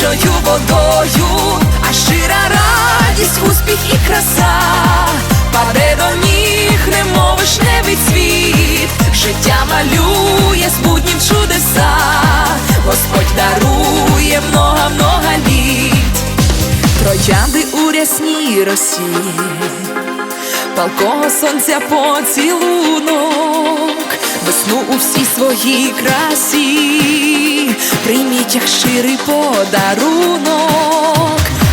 б'ють водою, а щира радість, успіх і краса, паде до ніг, немов вишневий цвіт, життя малює з буднім чудеса, Господь дарує много-много літ. Троянди у рясній росі, палкого сонця поцілунок, весну у всій своїй красі, прийміть як щирий подарунок,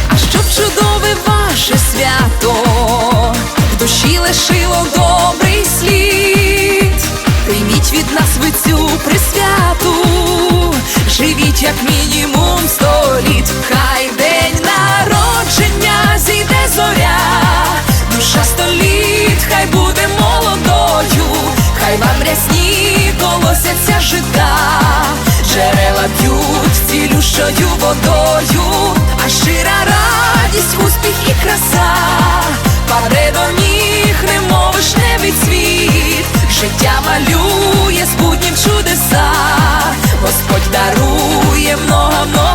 а щоб чудове ваше свято, в душі лишило добрий слід, прийміть від нас ви цю присвяту, живіть як мінімум сто літ, хай день народження зійде зоря, душа сто літ, хай буде молодою, хай вам рясні колосяться жита, джерела б'ють цілющою водою, а щира радість, успіх і краса, паде до ніг, немов вишневий цвіт, життя малює з буднім чудеса, Господь дарує много-много